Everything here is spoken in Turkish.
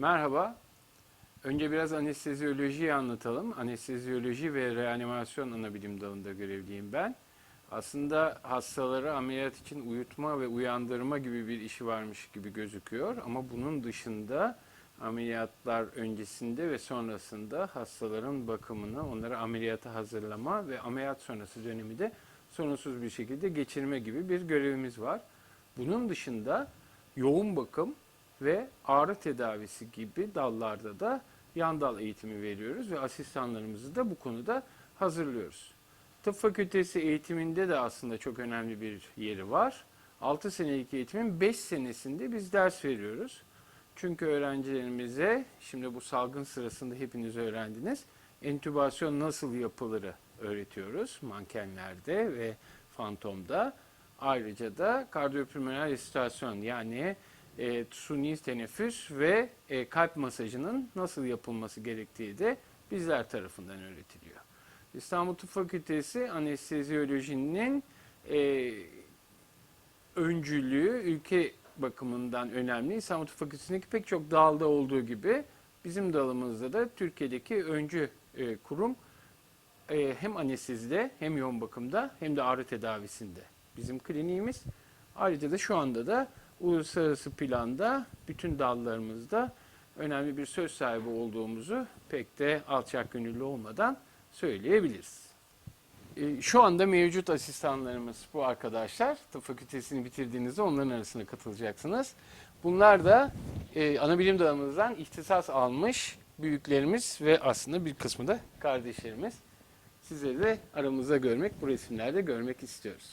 Merhaba. Önce biraz anestezyolojiyi anlatalım. Anestezyoloji ve reanimasyon anabilim dalında görevliyim ben. Aslında hastaları ameliyat için uyutma ve uyandırma gibi bir işi varmış gibi gözüküyor. Ama bunun dışında ameliyatlar öncesinde ve sonrasında hastaların bakımını, onları ameliyata hazırlama ve ameliyat sonrası dönemi de sorunsuz bir şekilde geçirme gibi bir görevimiz var. Bunun dışında yoğun bakım ve ağrı tedavisi gibi dallarda da yan dal eğitimi veriyoruz ve asistanlarımızı da bu konuda hazırlıyoruz. Tıp fakültesi eğitiminde de aslında çok önemli bir yeri var. 6 senelik eğitimin 5 senesinde biz ders veriyoruz. Çünkü öğrencilerimize, şimdi bu salgın sırasında hepiniz öğrendiniz, entübasyon nasıl yapılırı öğretiyoruz mankenlerde ve fantomda. Ayrıca da kardiyopulmoner restorasyon yani e, suni teneffüs ve e, kalp masajının nasıl yapılması gerektiği de bizler tarafından öğretiliyor. İstanbul Tıp Fakültesi anestezyolojinin e, öncülüğü ülke bakımından önemli. İstanbul Tıp Fakültesi'ndeki pek çok dalda olduğu gibi bizim dalımızda da Türkiye'deki öncü e, kurum e, hem anestezide hem yoğun bakımda hem de ağrı tedavisinde bizim kliniğimiz. Ayrıca da şu anda da uluslararası planda bütün dallarımızda önemli bir söz sahibi olduğumuzu pek de alçak gönüllü olmadan söyleyebiliriz. E, Şu anda mevcut asistanlarımız bu arkadaşlar. Tıp fakültesini bitirdiğinizde onların arasına katılacaksınız. Bunlar da e, ana bilim dalımızdan ihtisas almış büyüklerimiz ve aslında bir kısmı da kardeşlerimiz. Sizleri de aramızda görmek, bu resimlerde görmek istiyoruz.